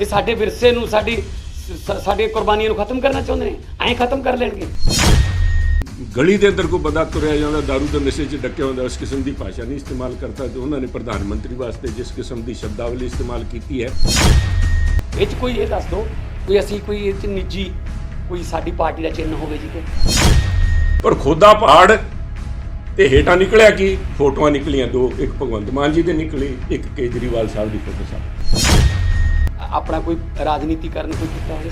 ਇਹ ਸਾਡੇ ਵਿਰਸੇ ਨੂੰ ਸਾਡੀ ਸ- ਸਾਡੀਆਂ ਕੁਰਬਾਨੀਆਂ ਨੂੰ ਖਤਮ ਕਰਨਾ ਚਾਹੁੰਦੇ ਨੇ? ਐਂ ਖਤਮ ਕਰ ਲੈਣਗੇ। ਗਲੀ ਦੇ ਅੰਦਰ ਕੋਈ ਬੰਦਾ ਤੁਰਿਆ ਜਾਂਦਾ दारू ਦੇ ਨਸ਼ੇ 'ਚ ਡੱਕਿਆ ਹੁੰਦਾ ਉਸ ਕਿਸਮ ਦੀ ਭਾਸ਼ਾ ਨਹੀਂ ਇਸਤੇਮਾਲ ਕਰਤਾ ਤੇ ਉਹਨਾਂ ਨੇ ਪ੍ਰਧਾਨ ਮੰਤਰੀ ਵਾਸਤੇ ਜਿਸ ਕਿਸਮ ਦੀ ਸ਼ਬਦਾਵਲੀ ਇਸਤੇਮਾਲ ਕੀਤੀ ਹੈ। ਇਹ ਚ ਕੋਈ ਇਹ ਦੱਸ ਦਿਓ ਕੋਈ ਅਸੀਂ ਕੋਈ ਇਹ ਚ ਨਿੱਜੀ ਕੋਈ ਸਾਡੀ ਪਾਰਟੀ ਦਾ ਚਿੰਨ੍ਹ ਹੋਵੇ ਜੀ ਕਿ ਪਰ ਖੋਦਾ ਪਹਾੜ ਤੇ ਹੇਠਾਂ ਨਿਕਲਿਆ ਕੀ? ਫੋਟੋਆਂ ਨਿਕਲੀਆਂ ਦੋ ਇੱਕ ਭਗਵੰਤ ਮਾਨ ਜੀ ਦੀ ਨਿਕਲੀ ਇੱਕ ਕੇਜਰੀਵਾਲ ਸਾਹਿਬ ਦੀ ਫੋਟੋ ਸਾਹਿਬ ਆਪਣਾ ਕੋਈ ਰਾਜਨੀਤੀਕਰਨ ਕੋਈ ਕੀਤਾ ਹੋਵੇ।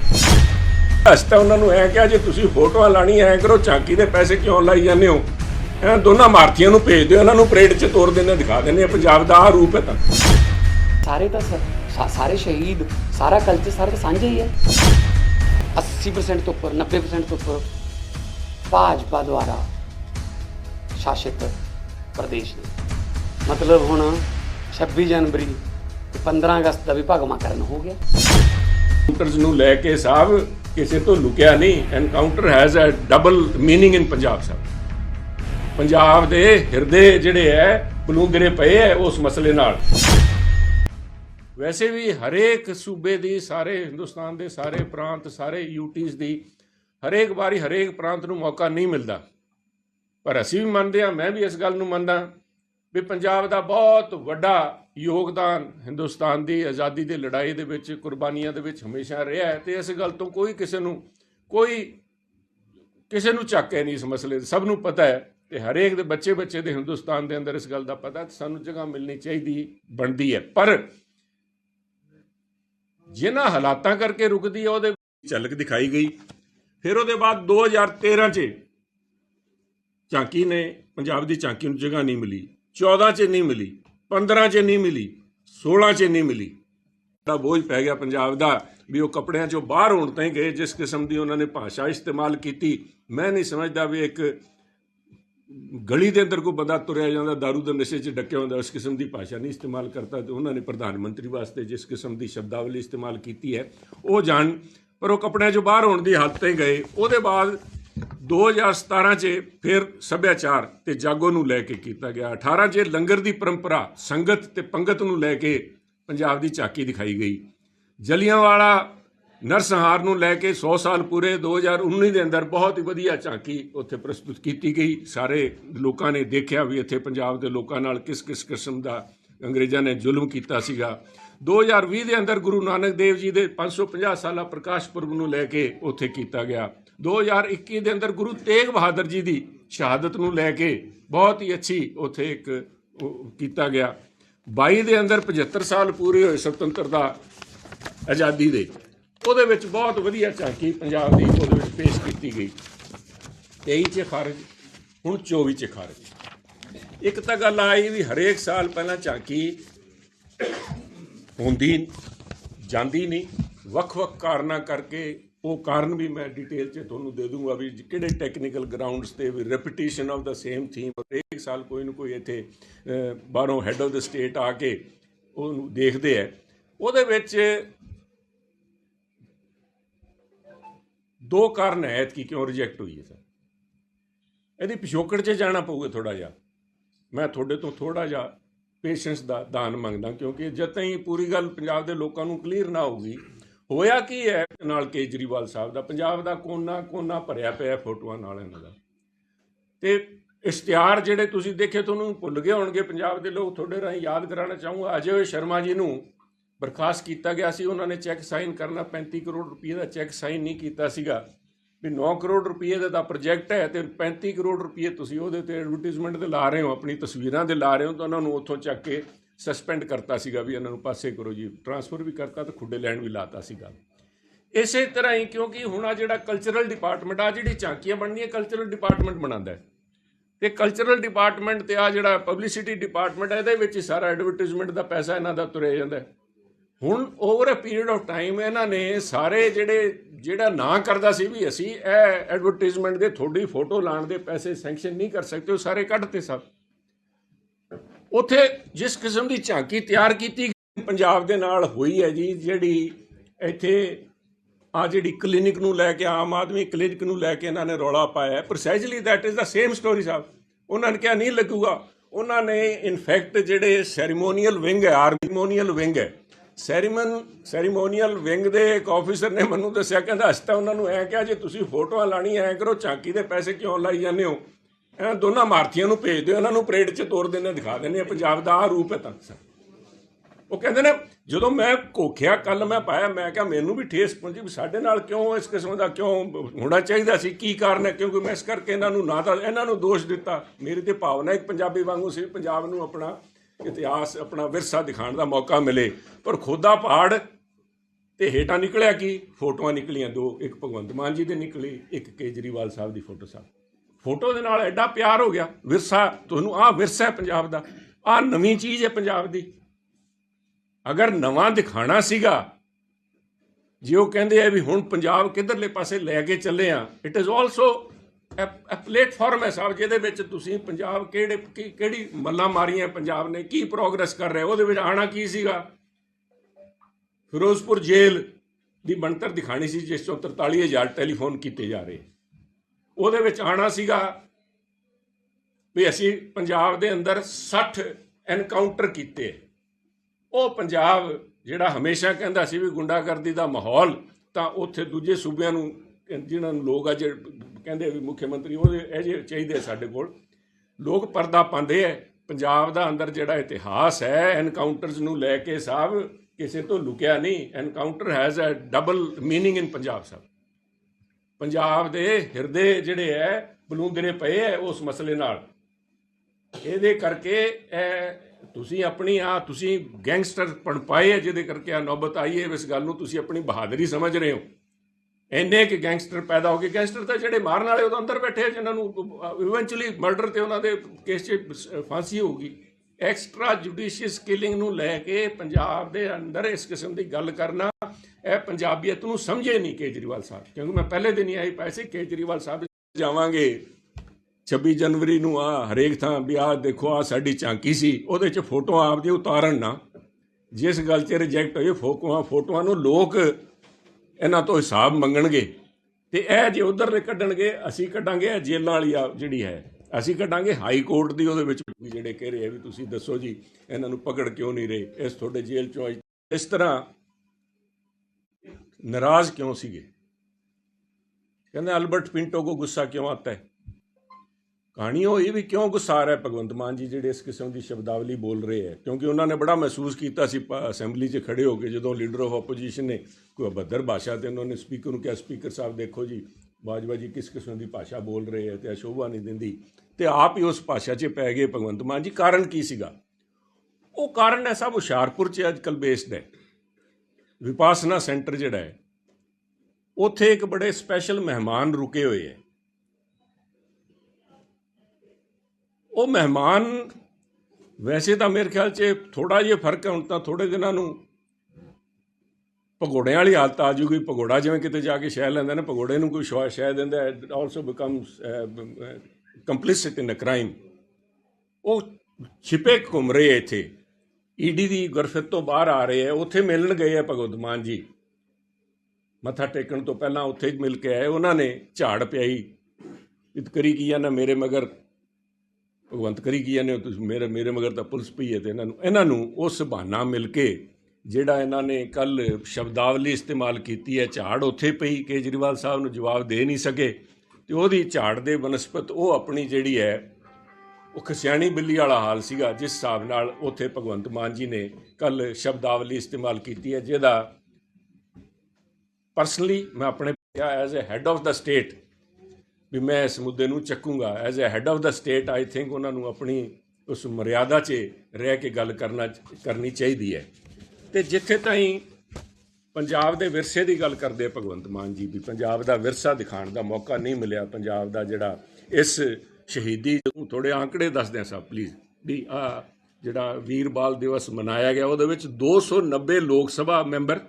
ਅਸੀਂ ਤਾਂ ਉਹਨਾਂ ਨੂੰ ਐ ਕਿਹਾ ਜੇ ਤੁਸੀਂ ਫੋਟੋਆਂ ਲਾਣੀ ਐ ਕਰੋ ਚਾਕੀ ਦੇ ਪੈਸੇ ਕਿਉਂ ਲਾਈ ਜਾਂਦੇ ਹੋ? ਇਹਨਾਂ ਦੋਨਾਂ ਮਾਰਤੀਆਂ ਨੂੰ ਭੇਜ ਦਿਓ ਇਹਨਾਂ ਨੂੰ ਪਰੇਡ 'ਚ ਤੋਰ ਦਿੰਦੇ ਦਿਖਾ ਦਿੰਦੇ ਆ ਪੰਜਾਬ ਦਾ ਆਹ ਰੂਪ ਹੈ ਤਾਂ। ਸਾਰੇ ਤਾਂ ਸਾਰੇ ਸ਼ਹੀਦ ਸਾਰਾ ਕਲਚਰ ਸਾਰਾ ਸਾਂਝਾ ਹੀ ਹੈ। 80% ਤੋਂ ਉੱਪਰ 90% ਤੋਂ ਉੱਪਰ ਭਾਜਪਾ ਦੁਆਰਾ ਸ਼ਾਸਿਤ ਪ੍ਰਦੇਸ਼ ਨੇ। ਮਤਲਬ ਹੁਣ 26 ਜਨਵਰੀ 15 ਅਗਸਤ ਦਾ ਵੀ ਭਗਵਾਕਰਨ ਹੋ ਗਿਆ। ਐਨਕਾਊਂਟਰਸ ਨੂੰ ਲੈ ਕੇ ਸਾਹਿਬ ਕਿਸੇ ਤੋਂ ਲੁਕਿਆ ਨਹੀਂ। Encounter has a double meaning in Punjab Sahib Punjab ਦੇ ਹਿਰਦੇ ਜਿਹੜੇ ਐ ਬਲੂੰਗਰੇ ਪਏ ਐ ਉਸ ਮਸਲੇ ਨਾਲ। ਵੈਸੇ ਵੀ ਹਰੇਕ ਸੂਬੇ ਦੀ ਸਾਰੇ ਹਿੰਦੁਸਤਾਨ ਦੇ ਸਾਰੇ ਪ੍ਰਾਂਤ, ਸਾਰੇ ਯੂਟੀਜ਼ ਦੀ ਹਰੇਕ ਵਾਰੀ ਹਰੇਕ ਪ੍ਰਾਂਤ ਨੂੰ ਮੌਕਾ ਨਹੀਂ ਮਿਲਦਾ। ਪਰ ਅਸੀਂ ਵੀ ਮੰਨਦੇ ਹਾਂ, ਮੈਂ ਵੀ ਇਸ ਗੱਲ ਨੂੰ ਮੰਨਦਾ ਵੀ ਪੰਜਾਬ ਦਾ ਬਹੁਤ ਵੱਡਾ ਯੋਗਦਾਨ ਹਿੰਦੁਸਤਾਨ ਦੀ ਆਜ਼ਾਦੀ ਦੀ ਲੜਾਈ ਦੇ ਵਿੱਚ, ਕੁਰਬਾਨੀਆਂ ਦੇ ਵਿੱਚ ਹਮੇਸ਼ਾ ਰਿਹਾ ਹੈ ਤੇ ਇਸ ਗੱਲ ਤੋਂ ਕੋਈ ਕਿਸੇ ਨੂੰ, ਕੋਈ ਕਿਸੇ ਨੂੰ ਚੱਕ ਹੈ ਨਹੀਂ ਇਸ ਮਸਲੇ ਦਾ। ਸਭ ਨੂੰ ਪਤਾ ਹੈ ਤੇ ਹਰੇਕ ਦੇ ਬੱਚੇ ਬੱਚੇ ਦੇ ਹਿੰਦੁਸਤਾਨ ਦੇ ਅੰਦਰ ਇਸ ਗੱਲ ਦਾ ਪਤਾ ਤੇ ਸਾਨੂੰ ਜਗ੍ਹਾ ਮਿਲਣੀ ਚਾਹੀਦੀ, ਬਣਦੀ ਹੈ। ਪਰ ਜਿਨ੍ਹਾਂ ਹਾਲਾਤਾਂ ਕਰਕੇ ਰੁਕਦੀ ਹੈ, ਉਹਦੇ ਝਲਕ ਦਿਖਾਈ ਗਈ। ਫਿਰ ਉਹਦੇ ਬਾਅਦ 2013 ਚ ਝਾਂਕੀ ਨੇ, ਪੰਜਾਬ ਦੀ ਝਾਂਕੀ ਨੂੰ ਜਗ੍ਹਾ ਨਹੀਂ ਮਿਲੀ 14 ਚ ਨਹੀਂ ਮਿਲੀ। 15 ਚ ਨਹੀਂ ਮਿਲੀ 16 ਚ ਨਹੀਂ ਮਿਲੀ। ਦਾ ਬੋਝ ਪੈ ਗਿਆ ਪੰਜਾਬ ਦਾ ਵੀ ਉਹ ਕੱਪੜਿਆਂ ਚੋਂ ਬਾਹਰ ਹੋਣ ਤਾਈਂ ਗਏ, ਜਿਸ ਕਿਸਮ ਦੀ ਉਹਨਾਂ ਨੇ ਭਾਸ਼ਾ ਇਸਤੇਮਾਲ ਕੀਤੀ। ਮੈਂ ਨਹੀਂ ਸਮਝਦਾ ਵੀ ਇੱਕ ਗਲੀ ਦੇ ਅੰਦਰ ਕੋਈ ਬੰਦਾ ਤੁਰਿਆ ਜਾਂਦਾ दारू ਦੇ ਨਸ਼ੇ 'ਚ ਡੱਕਿਆ ਹੁੰਦਾ, ਉਸ ਕਿਸਮ ਦੀ ਭਾਸ਼ਾ ਨਹੀਂ ਇਸਤੇਮਾਲ ਕਰਤਾ ਤੇ ਉਹਨਾਂ ਨੇ ਪ੍ਰਧਾਨ ਮੰਤਰੀ ਵਾਸਤੇ ਜਿਸ ਕਿਸਮ ਦੀ ਸ਼ਬਦਾਵਲੀ ਇਸਤੇਮਾਲ ਕੀਤੀ ਹੈ, ਉਹ ਜਾਣ। ਪਰ ਉਹ ਕੱਪੜਿਆਂ 'ਚੋਂ ਬਾਹਰ ਹੋਣ ਦੀ ਹਾਲਤ ਤੇ ਗਏ। ਉਹਦੇ ਬਾਅਦ 2017 'ਚ ਫਿਰ ਸੱਭਿਆਚਾਰ ਤੇ ਜਾਗੋ ਨੂੰ ਲੈ ਕੇ ਕੀਤਾ ਗਿਆ। 18 'ਚ ਲੰਗਰ ਦੀ ਪਰੰਪਰਾ, ਸੰਗਤ ਤੇ ਪੰਗਤ ਨੂੰ ਲੈ ਕੇ ਪੰਜਾਬ ਦੀ ਝਾਕੀ ਦਿਖਾਈ ਗਈ। ਜਲੀਆਂਵਾਲਾ ਨਰਸੰਹਾਰ ਨੂੰ ਲੈ ਕੇ 100 ਸਾਲ ਪੂਰੇ 2019 ਦੇ ਅੰਦਰ ਬਹੁਤ ਹੀ ਵਧੀਆ ਝਾਕੀ ਉੱਥੇ ਪ੍ਰਸਤੁਤ ਕੀਤੀ ਗਈ। ਸਾਰੇ ਲੋਕਾਂ ਨੇ ਦੇਖਿਆ ਵੀ ਇੱਥੇ ਪੰਜਾਬ ਦੇ ਲੋਕਾਂ ਨਾਲ ਕਿਸ ਕਿਸ ਕਿਸਮ ਦਾ ਅੰਗਰੇਜ਼ਾਂ ਨੇ ਜ਼ੁਲਮ ਕੀਤਾ ਸੀਗਾ। 2020 ਦੇ ਅੰਦਰ ਗੁਰੂ ਨਾਨਕ ਦੇਵ ਜੀ ਦੇ 550 ਸਾਲਾ ਪ੍ਰਕਾਸ਼ ਪੁਰਬ ਨੂੰ ਲੈ ਕੇ ਉੱਥੇ ਕੀਤਾ ਗਿਆ। 2021 ਦੇ ਅੰਦਰ ਗੁਰੂ ਤੇਗ ਬਹਾਦਰ ਜੀ ਦੀ ਸ਼ਹਾਦਤ ਨੂੰ ਲੈ ਕੇ ਬਹੁਤ ਹੀ ਅੱਛੀ ਉੱਥੇ ਇੱਕ ਕੀਤਾ ਗਿਆ। 22 ਦੇ ਅੰਦਰ 75 ਸਾਲ ਪੂਰੇ ਹੋਏ ਸੁਤੰਤਰਤਾ ਆਜ਼ਾਦੀ ਦੇ। ਉਹਦੇ ਵਿੱਚ ਬਹੁਤ ਵਧੀਆ ਝਾਕੀ ਪੰਜਾਬ ਦੀ ਉਹਦੇ ਵਿੱਚ ਪੇਸ਼ ਕੀਤੀ ਗਈ। 23 ਚ ਖਾਰਜ, ਹੁਣ 24 ਚ ਖਾਰਜ। ਇੱਕ ਤਾਂ ਗੱਲ ਆਈ ਵੀ ਹਰੇਕ ਸਾਲ ਪਹਿਲਾਂ ਝਾਕੀ ਹੁੰਦੀ ਜਾਂਦੀ ਨਹੀਂ। ਵੱਖ-ਵੱਖ ਕਾਰਨਾਂ ਕਰਕੇ ਉਹ ਕਾਰਨ ਵੀ ਮੈਂ ਡਿਟੇਲ 'ਚ ਤੁਹਾਨੂੰ ਦੇ ਦੂੰਗਾ ਵੀ ਕਿਹੜੇ ਟੈਕਨੀਕਲ ਗਰਾਊਂਡਸ ਤੇ ਵੀ repetition of the same theme ਹਰੇਕ ਸਾਲ ਕੋਈ ਨਾ ਕੋਈ ਇੱਥੇ ਬਾਹਰੋਂ ਹੈੱਡ ਆਫ ਦਾ ਸਟੇਟ ਆ ਕੇ ਉਹਨੂੰ ਦੇਖਦੇ ਆ। ਉਹਦੇ ਵਿੱਚ ਦੋ ਕਾਰਨ ਹੈ ਕਿ ਕਿਉਂ ਰਿਜੈਕਟ ਹੋਈ ਹੈ ਸਰ? ਇਹਦੀ ਪਿਛੋਕੜ 'ਚ ਜਾਣਾ ਪਊਗਾ ਥੋੜਾ ਜਿਹਾ। ਮੈਂ ਤੁਹਾਡੇ ਤੋਂ ਥੋੜਾ ਜਿਹਾ ਪੇਸ਼ੈਂਸ ਦਾ ਦਾਨ ਮੰਗਦਾ ਕਿਉਂਕਿ ਜਦ ਤਾਈਂ ਪੂਰੀ ਗੱਲ ਪੰਜਾਬ ਦੇ ਲੋਕਾਂ ਨੂੰ ਕਲੀਅਰ ਨਾ ਹੋਊਗੀ ਹੋਇਆ ਕੀ ਹੈ? ਨਾਲ ਕੇਜਰੀਵਾਲ ਸਾਹਿਬ ਦਾ, ਪੰਜਾਬ ਦਾ ਕੋਨਾ ਕੋਨਾ ਭਰਿਆ ਪਿਆ ਫੋਟੋਆਂ ਨਾਲ ਇਹਨਾਂ ਦਾ। ਤੇ ਇਸ਼ਤਿਹਾਰ ਜਿਹੜੇ ਤੁਸੀਂ ਦੇਖੇ ਤੁਹਾਨੂੰ ਭੁੱਲ ਗਏ ਹੋਣਗੇ, ਪੰਜਾਬ ਦੇ ਲੋਕ ਤੁਹਾਡੇ ਰਾਹੀਂ ਯਾਦ ਕਰਾਉਣਾ ਚਾਹੂੰਗਾ। ਅਜੇ ਹੋਏ ਸ਼ਰਮਾ ਜੀ ਨੂੰ ਬਰਖਾਸਤ ਕੀਤਾ ਗਿਆ ਸੀ, ਉਹਨਾਂ ਨੇ ਚੈੱਕ ਸਾਈਨ ਕਰਨਾ 35 ਕਰੋੜ ਰੁਪਏ ਦਾ ਚੈੱਕ ਸਾਈਨ ਨਹੀਂ ਕੀਤਾ ਸੀਗਾ। ਵੀ 9 ਕਰੋੜ ਰੁਪਏ ਦਾ ਤਾਂ ਪ੍ਰੋਜੈਕਟ ਹੈ ਤੇ 35 ਕਰੋੜ ਰੁਪਏ ਤੁਸੀਂ ਉਹਦੇ ਤੇ ਐਡਵਰਟਾਈਜ਼ਮੈਂਟ ਤੇ ਲਾ ਰਹੇ ਹੋ, ਆਪਣੀ ਤਸਵੀਰਾਂ ਦੇ ਲਾ ਰਹੇ ਹੋ, ਤਾਂ ਉਹਨਾਂ ਨੂੰ ਉੱਥੋਂ ਚੱਕ ਕੇ ਸਸਪੈਂਡ ਕਰਤਾ ਸੀਗਾ ਵੀ ਇਹਨਾਂ ਨੂੰ ਪਾਸੇ ਕਰੋ ਜੀ। ਟਰਾਂਸਫਰ ਵੀ ਕਰਤਾ ਤੇ ਖੁੱਡੇ ਲੈਣ ਵੀ ਲਾਤਾ ਸੀਗਾ। ਇਸੇ ਤਰ੍ਹਾਂ ਹੀ ਕਿਉਂਕਿ ਹੁਣ ਆ ਜਿਹੜਾ ਕਲਚਰਲ ਡਿਪਾਰਟਮੈਂਟ ਆ ਜਿਹੜੀ ਝਾਂਕੀਆਂ ਬਣਦੀਆਂ ਕਲਚਰਲ ਡਿਪਾਰਟਮੈਂਟ ਬਣਾਉਂਦਾ ਹੈ। ਤੇ ਕਲਚਰਲ ਡਿਪਾਰਟਮੈਂਟ ਤੇ ਆ ਜਿਹੜਾ ਪਬਲਿਸਿਟੀ ਡਿਪਾਰਟਮੈਂਟ ਹੈ, ਇਹਦੇ ਵਿੱਚ ਹੀ ਸਾਰਾ ਐਡਵਰਟਾਈਜ਼ਮੈਂਟ ਦਾ ਪੈਸਾ ਇਹਨਾਂ ਦਾ ਤੁਰਿਆ ਜਾਂਦਾ ਹੁਣ over a period of time ਇਹਨਾਂ ਨੇ ਸਾਰੇ ਜਿਹੜੇ, ਜਿਹੜਾ ਨਾ ਕਰਦਾ ਸੀ ਵੀ ਅਸੀਂ ਇਹ ਐਡਵਰਟਾਈਜ਼ਮੈਂਟ ਦੇ ਤੁਹਾਡੀ ਫੋਟੋ ਲਾਣ ਦੇ ਪੈਸੇ ਸੈਂਕਸ਼ਨ ਨਹੀਂ ਕਰ ਸਕਦੇ, ਉਹ ਸਾਰੇ ਕੱਢਤੇ ਸਭ ਉੱਥੇ ਜਿਸ ਕਿਸਮ ਦੀ ਝਾਂਕੀ ਤਿਆਰ ਕੀਤੀ ਪੰਜਾਬ ਦੇ ਨਾਲ ਹੋਈ ਹੈ ਜੀ, ਜਿਹੜੀ ਇੱਥੇ ਆ ਜਿਹੜੀ ਕਲੀਨਿਕ ਨੂੰ ਲੈ ਕੇ, ਆਮ ਆਦਮੀ ਕਲੀਨਿਕ ਨੂੰ ਲੈ ਕੇ ਇਹਨਾਂ ਨੇ ਰੌਲਾ ਪਾਇਆ precisely that is the same story Sahib. ਉਹਨਾਂ ਨੇ ਕਿਹਾ ਨਹੀਂ ਲੱਗੂਗਾ। ਉਹਨਾਂ ਨੇ ਇਨਫੈਕਟ ਜਿਹੜੇ ਸੈਰੀਮੋਨੀਅਲ ਵਿੰਗ ਹੈ ਆਰਮੋਨੀਅਲ ਵਿੰਗ ਹੈ ਸੈਰੀਮਨ ਸੈਰੀਮੋਨੀਅਲ ਵਿੰਗ ਦੇ ਇੱਕ ਆਫੀਸਰ ਨੇ ਮੈਨੂੰ ਦੱਸਿਆ, ਕਹਿੰਦਾ ਅਸੀਂ ਤਾਂ ਉਹਨਾਂ ਨੂੰ ਐ ਕਿਹਾ, ਜੇ ਤੁਸੀਂ ਫੋਟੋਆਂ ਲਾਣੀ ਐ ਕਰੋ, ਝਾਂਕੀ ਦੇ ਪੈਸੇ ਕਿਉਂ ਲਾਈ ਜਾਂਦੇ ਹੋ? ਇਹਨਾਂ ਦੋਨਾਂ ਮਾਰਥੀਆਂ ਨੂੰ ਭੇਜ ਦਿਓ, ਇਹਨਾਂ ਨੂੰ ਪਰੇਡ 'ਚ ਤੋਰ ਦਿੰਦੇ, ਦਿਖਾ ਦਿੰਦੇ ਆ, ਪੰਜਾਬ ਦਾ ਆ ਰੂਪ ਹੈ ਤਾਂ ਸਰ ਉਹ ਕਹਿੰਦੇ ਨੇ, ਜਦੋਂ ਮੈਂ ਕੋਖਿਆ ਕੱਲ ਮੈਂ ਪਾਇਆ, ਮੈਂ ਕਿਹਾ ਮੈਨੂੰ ਵੀ ਠੇਸ ਪਹੁੰਚੀ ਵੀ ਸਾਡੇ ਨਾਲ ਕਿਉਂ ਇਸ ਕਿਸਮ ਦਾ ਕਿਉਂ ਹੋਣਾ ਚਾਹੀਦਾ ਸੀ, ਕੀ ਕਾਰਨ ਹੈ? ਕਿਉਂਕਿ ਮੈਂ ਇਸ ਕਰਕੇ ਇਹਨਾਂ ਨੂੰ ਨਾ ਤਾਂ, ਇਹਨਾਂ ਨੂੰ ਦੋਸ਼ ਦਿੱਤਾ। ਮੇਰੀ ਤੇ ਭਾਵਨਾ ਇੱਕ ਪੰਜਾਬੀ ਵਾਂਗੂ ਸੀ, ਪੰਜਾਬ ਨੂੰ ਆਪਣਾ ਇਤਿਹਾਸ, ਆਪਣਾ ਵਿਰਸਾ ਦਿਖਾਉਣ ਦਾ ਮੌਕਾ ਮਿਲੇ। ਪਰ ਖੋਦਾ ਪਹਾੜ ਤੇ ਹੇਠਾਂ ਨਿਕਲਿਆ ਕੀ? ਫੋਟੋਆਂ ਨਿਕਲੀਆਂ, ਦੋ, ਇੱਕ ਭਗਵੰਤ ਮਾਨ ਜੀ ਦੀ ਨਿਕਲੀ, ਇੱਕ ਕੇਜਰੀਵਾਲ ਸਾਹਿਬ ਦੀ ਫੋਟੋ ਸਾਹਿਬ ਫੋਟੋ ਦੇ ਨਾਲ ਐਡਾ ਪਿਆਰ ਹੋ ਗਿਆ, ਵਿਰਸਾ, ਤੁਹਾਨੂੰ ਆਹ ਵਿਰਸਾ ਹੈ ਪੰਜਾਬ ਦਾ, ਆਹ ਨਵੀਂ ਚੀਜ਼ ਹੈ ਪੰਜਾਬ ਦੀ। ਅਗਰ ਨਵਾਂ ਦਿਖਾਣਾ ਸੀਗਾ, ਜੇ ਉਹ ਕਹਿੰਦੇ ਆ ਵੀ ਹੁਣ ਪੰਜਾਬ ਕਿੱਧਰਲੇ ਪਾਸੇ ਲੈ ਕੇ ਚੱਲੇ ਆ it is also a platform ਹੈ ਸਾਹਿਬ ਜਿਹਦੇ ਵਿੱਚ ਤੁਸੀਂ ਪੰਜਾਬ ਕਿਹੜੇ, ਕੀ- ਕਿਹੜੀ ਮੱਲਾਂ ਮਾਰੀਆਂ ਪੰਜਾਬ ਨੇ, ਕੀ ਪ੍ਰੋਗਰੈਸ ਕਰ ਰਿਹਾ, ਉਹਦੇ ਵਿੱਚ ਆਣਾ ਕੀ ਸੀਗਾ? ਫਿਰੋਜ਼ਪੁਰ ਜੇਲ੍ਹ ਦੀ ਬਣਤਰ ਦਿਖਾਣੀ ਸੀ, ਜਿਸ ਚੋਂ 43000 ਟੈਲੀਫੋਨ ਕੀਤੇ ਜਾ ਰਹੇ। ਉਹਦੇ ਵਿੱਚ ਆਣਾ ਸੀਗਾ ਵੀ ਅਸੀਂ ਪੰਜਾਬ ਦੇ ਅੰਦਰ 60 ਐਨਕਾਊਂਟਰ ਕੀਤੇ। ਉਹ ਪੰਜਾਬ ਜਿਹੜਾ ਹਮੇਸ਼ਾ ਕਹਿੰਦਾ ਸੀ ਵੀ ਗੁੰਡਾਗਰਦੀ ਦਾ ਮਾਹੌਲ, ਤਾਂ ਉੱਥੇ ਦੂਜੇ ਸੂਬਿਆਂ ਨੂੰ, ਜਿਹਨਾਂ ਨੂੰ ਲੋਕ ਅਜੇ ਕਹਿੰਦੇ ਵੀ ਮੁੱਖ ਮੰਤਰੀ ਉਹਦੇ ਅਜੇ ਚਾਹੀਦੇ ਸਾਡੇ ਕੋਲ। ਲੋਕ ਪਰਦਾ ਪਾਉਂਦੇ ਐ ਪੰਜਾਬ ਦਾ ਅੰਦਰ ਜਿਹੜਾ ਇਤਿਹਾਸ ਹੈ ਐਨਕਾਊਂਟਰਸ ਨੂੰ ਲੈ ਕੇ ਸਾਹਿਬ ਕਿਸੇ ਤੋਂ ਲੁਕਿਆ ਨਹੀਂ। Encounter has a double meaning in Punjab Sahib Punjab ਦੇ ਹਿਰਦੇ ਜਿਹੜੇ ਐ ਬਲੂੰਦਰੇ ਪਏ ਐ ਉਸ ਮਸਲੇ ਨਾਲ। ਇਹਦੇ ਕਰਕੇ ਇਹ ਤੁਸੀਂ ਆਪਣੀ ਆ, ਤੁਸੀਂ ਗੈਂਗਸਟਰ ਪਣ ਪਾਏ ਹੈ ਜਿਹਦੇ ਕਰਕੇ ਆ ਨੌਬਤ ਆਈ ਹੈ ਇਸ ਗੱਲ ਨੂੰ ਤੁਸੀਂ ਆਪਣੀ ਬਹਾਦਰੀ ਸਮਝ ਰਹੇ ਹੋ। ਇੰਨੇ ਕਿ ਗੈਂਗਸਟਰ ਪੈਦਾ ਹੋ ਗਏ। ਗੈਂਗਸਟਰ ਤਾਂ ਜਿਹੜੇ ਮਾਰਨ ਵਾਲੇ ਉਹ ਤਾਂ ਅੰਦਰ ਬੈਠੇ ਆ, ਜਿਨ੍ਹਾਂ ਨੂੰ ਇਵੈਂਚੁਅਲੀ ਮਰਡਰ ਤੇ ਉਹਨਾਂ ਦੇ ਕੇਸ 'ਚ ਫਾਂਸੀ ਹੋਊਗੀ। ਐਕਸਟਰਾ ਜੁਡੀਸ਼ੀਅਸ ਕਿਲਿੰਗ ਨੂੰ ਲੈ ਕੇ ਪੰਜਾਬ ਦੇ ਅੰਦਰ ਇਸ ਕਿਸਮ ਦੀ ਗੱਲ ਕਰਨਾ ਇਹ ਪੰਜਾਬੀਅਤ ਨੂੰ ਸਮਝੇ ਨਹੀਂ ਕੇਜਰੀਵਾਲ ਸਾਹਿਬ, ਕਿਉਂਕਿ ਮੈਂ ਪਹਿਲੇ ਦਿਨ ਹੀ ਆਈ ਪੈਸੇ ਕੇਜਰੀਵਾਲ ਸਾਹਿਬ ਜਾਵਾਂਗੇ। 26 ਜਨਵਰੀ ਨੂੰ ਆ ਹਰੇਕ ਥਾਂ ਵੀ ਆ ਦੇਖੋ ਆ ਸਾਡੀ ਝਾਂਕੀ ਸੀ, ਉਹਦੇ 'ਚ ਫੋਟੋਆਂ ਆਪਦੀ ਉਤਾਰਨ ਨਾ। ਜਿਸ ਗੱਲ 'ਚ ਰਿਜੈਕਟ ਹੋਏ ਫੋਟੋਆਂ ਫੋਟੋਆਂ ਨੂੰ ਲੋਕ ਇਹਨਾਂ ਤੋਂ ਹਿਸਾਬ ਮੰਗਣਗੇ। ਤੇ ਇਹ ਜੇ ਉਧਰਲੇ ਕੱਢਣਗੇ, ਅਸੀਂ ਕੱਢਾਂਗੇ, ਇਹ ਜੇਲਾਂ ਵਾਲੀ ਆ ਜਿਹੜੀ ਹੈ, ਅਸੀਂ ਕੱਢਾਂਗੇ ਹਾਈ ਕੋਰਟ ਦੀ, ਉਹਦੇ ਵਿੱਚ ਵੀ ਜਿਹੜੇ ਕਹਿ ਰਹੇ ਆ ਵੀ ਤੁਸੀਂ ਦੱਸੋ ਜੀ, ਇਹਨਾਂ ਨੂੰ ਪਕੜ ਕਿਉਂ ਨਹੀਂ ਰਹੇ, ਇਸ ਤੁਹਾਡੇ ਜੇਲ੍ਹ ਚੋਂ ਇਸ ਤਰ੍ਹਾਂ ਨਾਰਾਜ਼ ਕਿਉਂ ਸੀਗੇ ਕਹਿੰਦੇ ਅਲਬਰਟ ਪਿੰਟੋ ਕੋ ਗੁੱਸਾ ਕਿਉਂ ਆਤਾ ਹੈ ਕਹਾਣੀ ਉਹ ਇਹ ਵੀ ਕਿਉਂ ਗੁੱਸਾ ਆ ਰਿਹਾ ਭਗਵੰਤ ਮਾਨ ਜੀ ਜਿਹੜੇ ਇਸ ਕਿਸਮ ਦੀ ਸ਼ਬਦਾਵਲੀ ਬੋਲ ਰਹੇ ਹੈ ਕਿਉਂਕਿ ਉਹਨਾਂ ਨੇ ਬੜਾ ਮਹਿਸੂਸ ਕੀਤਾ ਸੀ ਪ- ਅਸੈਂਬਲੀ 'ਚ ਖੜੇ ਹੋ ਕੇ ਜਦੋਂ ਲੀਡਰ ਆਫ ਆਪੋਜੀਸ਼ਨ ਨੇ ਕੋਈ ਅਭੱਦਰ ਭਾਸ਼ਾ ਤੇ ਉਹਨਾਂ ਨੇ ਸਪੀਕਰ ਨੂੰ ਕਿਹਾ ਸਪੀਕਰ ਸਾਹਿਬ ਦੇਖੋ ਜੀ ਬਾਜਵਾ ਜੀ ਕਿਸ ਕਿਸਮ ਦੀ ਭਾਸ਼ਾ ਬੋਲ ਰਹੇ ਹੈ ਤੇ ਅਸ਼ੋਭਾ ਨਹੀਂ ਦਿੰਦੀ ਤੇ ਆਪ ਹੀ ਉਸ ਭਾਸ਼ਾ 'ਚ ਪੈ ਗਏ ਭਗਵੰਤ ਮਾਨ ਜੀ ਕਾਰਨ ਕੀ ਸੀਗਾ ਉਹ ਕਾਰਨ ਹੈ ਸਭ ਹੁਸ਼ਿਆਰਪੁਰ 'ਚ ਅੱਜ ਕੱਲ ਬੇਸਡ ਹੈ ਵਿਪਾਸਨਾ ਸੈਂਟਰ ਜਿਹੜਾ ਹੈ, ਉੱਥੇ ਇੱਕ ਬੜੇ ਸਪੈਸ਼ਲ ਮਹਿਮਾਨ ਰੁਕੇ ਹੋਏ ਹੈ। ਉਹ ਮਹਿਮਾਨ ਵੈਸੇ ਤਾਂ ਮੇਰੇ ਖਿਆਲ 'ਚ ਥੋੜਾ ਜਿਹਾ ਫ਼ਰਕ ਹੈ, ਹੁਣ ਤਾਂ ਥੋੜੇ ਦਿਨਾਂ ਨੂੰ ਪਗੋੜਿਆਂ ਵਾਲੀ ਹਾਲਤ ਆ ਜੂਗੀ। ਪਗੋੜਾ ਜਿਵੇਂ ਕਿਤੇ ਜਾ ਕੇ ਸ਼ਹਿ ਲੈਂਦਾ ਨਾ ਪਗੋੜੇ ਨੂੰ ਕੋਈ ਸ਼ਵਾ ਸ਼ਹਿ ਦਿੰਦਾ it also becomes complicit in a crime ਉਹ ਛਿਪੇ ਘੁੰਮ ਰਹੇ ਇੱਥੇ। ਈਡੀ ਦੀ ਗੁਰਫਤ ਤੋਂ ਬਾਹਰ ਆ ਰਹੇ ਆ, ਉੱਥੇ ਮਿਲਣ ਗਏ ਆ ਭਗਵੰਤ ਮਾਨ ਜੀ। ਮੱਥਾ ਟੇਕਣ ਤੋਂ ਪਹਿਲਾਂ ਉੱਥੇ ਮਿਲ ਕੇ ਆਏ, ਉਹਨਾਂ ਨੇ ਝਾੜ ਪਿਆਈ। ਇਤ ਕਰੀ ਕੀ ਆ ਨਾ ਮੇਰੇ ਮਗਰ? ਭਗਵੰਤ ਕਰੀ ਕੀ ਜਾਂਦੇ ਤੁਸੀਂ? ਮੇਰੇ ਮੇਰੇ ਮਗਰ ਤਾਂ ਪੁਲਿਸ ਪਈ ਹੈ ਤੇ ਇਹਨਾਂ ਨੂੰ ਇਹਨਾਂ ਨੂੰ ਉਸ ਬਹਾਨਾ ਮਿਲ ਕੇ ਜਿਹੜਾ ਇਹਨਾਂ ਨੇ ਕੱਲ ਸ਼ਬਦਾਵਲੀ ਇਸਤੇਮਾਲ ਕੀਤੀ ਹੈ, ਝਾੜ ਉੱਥੇ ਪਈ, ਕੇਜਰੀਵਾਲ ਸਾਹਿਬ ਨੂੰ ਜਵਾਬ ਦੇ ਨਹੀਂ ਸਕੇ। ਤੇ ਉਹਦੀ ਝਾੜ ਦੇ ਬਨਸਪਤ, ਉਹ ਆਪਣੀ ਜਿਹੜੀ ਹੈ ਉਹ ਖਸਿਆਣੀ ਬਿੱਲੀ ਵਾਲਾ ਹਾਲ ਸੀਗਾ, ਜਿਸ ਹਿਸਾਬ ਨਾਲ ਉੱਥੇ ਭਗਵੰਤ ਮਾਨ ਜੀ ਨੇ ਕੱਲ ਸ਼ਬਦਾਵਲੀ ਇਸਤੇਮਾਲ ਕੀਤੀ ਹੈ, ਜਿਹਦਾ ਪਰਸਨਲੀ ਮੈਂ ਆਪਣੇ ਕਿਹਾ as a head of the state ਵੀ ਮੈਂ ਇਸ ਮੁੱਦੇ ਨੂੰ ਚੱਕੂੰਗਾ। As a head of the state I think ਉਹਨਾਂ ਨੂੰ ਆਪਣੀ ਉਸ ਮਰਿਆਦਾ 'ਚ ਰਹਿ ਕੇ ਗੱਲ ਕਰਨਾ, ਕਰਨੀ ਚਾਹੀਦੀ ਹੈ। ਤੇ ਜਿੱਥੇ ਤਾਈਂ ਪੰਜਾਬ ਦੇ ਵਿਰਸੇ ਦੀ ਗੱਲ ਕਰਦੇ ਭਗਵੰਤ ਮਾਨ ਜੀ ਵੀ, ਪੰਜਾਬ ਦਾ ਵਿਰਸਾ ਦਿਖਾਉਣ ਦਾ ਮੌਕਾ ਨਹੀਂ ਮਿਲਿਆ। ਪੰਜਾਬ ਦਾ ਜਿਹੜਾ ਇਸ ਸ਼ਹੀਦੀ ਨੂੰ ਥੋੜੇ ਆંકੜੇ ਦੱਸਦੇ ਆ ਸਭ ਪਲੀਜ਼ ਵੀ ਆ ਜਿਹੜਾ ਵੀਰ ਬਾਲ ਦਿਵਸ ਮਨਾਇਆ ਗਿਆ, ਉਹਦੇ ਵਿੱਚ 290 ਲੋਕ ਸਭਾ ਮੈਂਬਰ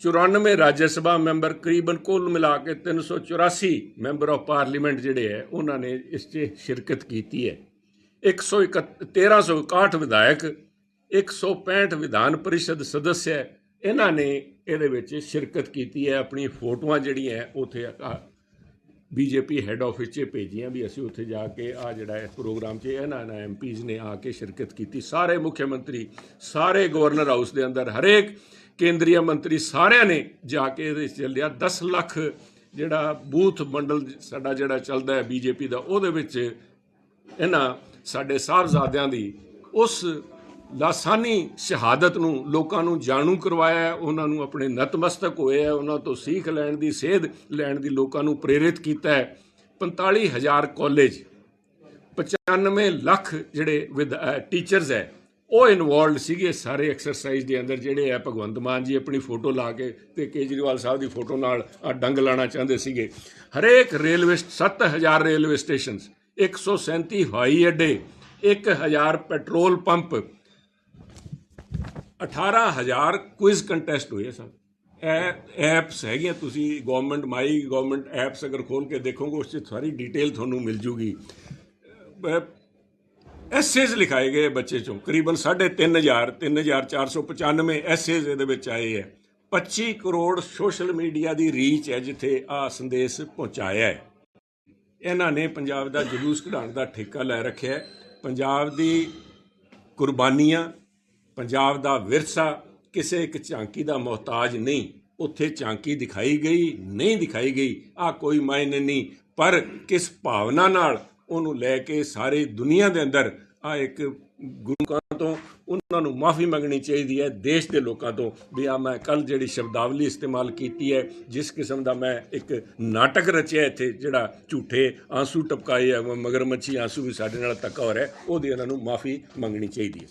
94 ਰਾਜ ਸਭਾ ਮੈਂਬਰ, ਕਰੀਬਨ ਕੁੱਲ ਮਿਲਾ ਕੇ 384 ਮੈਂਬਰ ਆਫ ਪਾਰਲੀਮੈਂਟ ਜਿਹੜੇ ਹੈ, ਉਹਨਾਂ ਨੇ ਇਸ 'ਚ ਸ਼ਿਰਕਤ ਕੀਤੀ ਹੈ। 1361 ਵਿਧਾਇਕ 165 ਵਿਧਾਨ ਪਰਿਸ਼ਦ ਸਦੱਸਿਆ ਇਹਨਾਂ ਨੇ ਇਹਦੇ ਵਿੱਚ ਸ਼ਿਰਕਤ ਕੀਤੀ ਹੈ ਆਪਣੀ ਫੋਟੋਆਂ ਜਿਹੜੀਆਂ ਉਥੇ ਬੀਜੇਪੀ ਹੈੱਡ ਆਫਿਸ 'ਚ ਭੇਜੀਆਂ ਵੀ ਅਸੀਂ ਉੱਥੇ ਜਾ ਕੇ ਆ ਜਿਹੜਾ ਇਸ ਪ੍ਰੋਗਰਾਮ 'ਚ ਇਹਨਾਂ ਨਾ ਐਮਪੀਜ਼ ਨੇ ਆ ਕੇ ਸ਼ਿਰਕਤ ਕੀਤੀ। ਸਾਰੇ ਮੁੱਖ ਮੰਤਰੀ, ਸਾਰੇ ਗਵਰਨਰ ਹਾਊਸ ਦੇ ਅੰਦਰ ਹਰੇਕ ਕੇਂਦਰੀ ਮੰਤਰੀ ਸਾਰਿਆਂ ਨੇ ਜਾ ਕੇ ਇਹਦੇ 'ਚ ਚੱਲਿਆ। 10 ਲੱਖ ਜਿਹੜਾ ਬੂਥ ਮੰਡਲ ਸਾਡਾ ਜਿਹੜਾ ਚੱਲਦਾ ਹੈ ਬੀਜੇਪੀ ਦਾ, ਉਹਦੇ ਵਿੱਚ ਇਹਨਾਂ ਸਾਡੇ ਸਾਹਿਬਜ਼ਾਦਿਆਂ ਦੀ ਉਸ ਲਾਸਾਨੀ ਸ਼ਹਾਦਤ ਨੂੰ ਲੋਕਾਂ ਨੂੰ ਜਾਣੂ ਕਰਵਾਇਆ ਉਹਨਾਂ ਨੂੰ ਆਪਣੇ ਨਤਮਸਤਕ ਹੋਏ ਹੈ, ਉਹਨਾਂ ਤੋਂ ਸਿੱਖ ਲੈਣ ਦੀ, ਸੇਧ ਲੈਣ ਦੀ ਲੋਕਾਂ ਨੂੰ ਪ੍ਰੇਰਿਤ ਕੀਤਾ ਹੈ। 45000 ਕਾਲਜ 95 ਲੱਖ ਜਿਹੜੇ ਵਿਦ ਟੀਚਰਸ ਹੈ, ਉਹ ਇਨਵੋਲਡ ਸੀਗੇ ਸਾਰੇ ਐਕਸਰਸਾਈਜ਼ ਦੇ ਅੰਦਰ ਜਿਹੜੇ ਹੈ, ਭਗਵੰਤ ਮਾਨ ਜੀ ਆਪਣੀ ਫੋਟੋ ਲਾ ਕੇ ਤੇ ਕੇਜਰੀਵਾਲ ਸਾਹਿਬ ਦੀ ਫੋਟੋ ਨਾਲ ਆਹ ਡੰਗ ਲਾਣਾ ਚਾਹੁੰਦੇ ਸੀਗੇ। ਹਰੇਕ ਰੇਲਵੇ 7000 ਰੇਲਵੇ ਸਟੇਸ਼ਨਸ 137 ਹਵਾਈ ਅੱਡੇ 1000 ਪੈਟਰੋਲ ਪੰਪ 18000 ਕੁਇਜ਼ ਕੰਟੈਸਟ ਹੋਏ ਸਨ ਇਹ ਐਪਸ ਹੈਗੀਆਂ ਤੁਸੀਂ ਗਵਰਨਮੈਂਟ ਮਾਈ ਗਵਰਨਮੈਂਟ ਐਪਸ ਅਗਰ ਖੋਲ ਕੇ ਦੇਖੋਗੇ, ਉਸ 'ਚ ਸਾਰੀ ਡਿਟੇਲ ਤੁਹਾਨੂੰ ਮਿਲ ਜੂਗੀ। ਐਸੇਜ਼ ਲਿਖਾਏ ਗਏ ਬੱਚੇ ਚੋਂ। ਕਰੀਬਨ 3500 3495 ਐਸੇਜ਼ ਇਹਦੇ ਵਿੱਚ ਆਏ ਹੈ 25 ਕਰੋੜ ਸੋਸ਼ਲ ਮੀਡੀਆ ਦੀ ਰੀਚ ਹੈ ਜਿੱਥੇ ਆ ਸੰਦੇਸ਼ ਪਹੁੰਚਾਇਆ ਹੈ। ਇਹਨਾਂ ਨੇ ਪੰਜਾਬ ਦਾ ਜਲੂਸ ਕਢਾਉਣ ਦਾ ਠੇਕਾ ਲੈ ਰੱਖਿਆ ਹੈ। ਪੰਜਾਬ ਦੀ ਕੁਰਬਾਨੀਆਂ ਪੰਜਾਬ ਦਾ ਵਿਰਸਾ ਕਿਸੇ ਇੱਕ ਝਾਂਕੀ ਦਾ ਮੁਹਤਾਜ ਨਹੀਂ। ਉੱਥੇ ਝਾਂਕੀ ਦਿਖਾਈ ਗਈ, ਨਹੀਂ ਦਿਖਾਈ ਗਈ। ਆ ਕੋਈ ਮਾਇਨੇ ਨਹੀਂ। ਪਰ ਕਿਸ ਭਾਵਨਾ ਨਾਲ ਉਹਨੂੰ ਲੈ ਕੇ ਸਾਰੀ ਦੁਨੀਆ ਦੇ ਅੰਦਰ ਆ ਇੱਕ ਗੁਰੂਆਂ ਤੋਂ ਉਹਨਾਂ ਨੂੰ ਮਾਫੀ ਮੰਗਣੀ ਚਾਹੀਦੀ ਹੈ, ਦੇਸ਼ ਦੇ ਲੋਕਾਂ ਤੋਂ ਵੀ ਆ ਮੈਂ ਕੱਲ ਜਿਹੜੀ ਸ਼ਬਦਾਵਲੀ ਇਸਤੇਮਾਲ ਕੀਤੀ ਹੈ, ਜਿਸ ਕਿਸਮ ਦਾ ਮੈਂ ਇੱਕ ਨਾਟਕ ਰਚਿਆ ਇੱਥੇ, ਜਿਹੜਾ ਝੂਠੇ ਆਂਸੂ ਟਪਕਾਏ ਆ, ਮਗਰਮੱਛੀ ਆਂਸੂ ਵੀ ਸਾਡੇ ਨਾਲ ਤੱਕਾ ਹੋ ਰਿਹਾ ਉਹਦੀ ਇਹਨਾਂ ਨੂੰ ਮਾਫੀ ਮੰਗਣੀ ਚਾਹੀਦੀ ਹੈ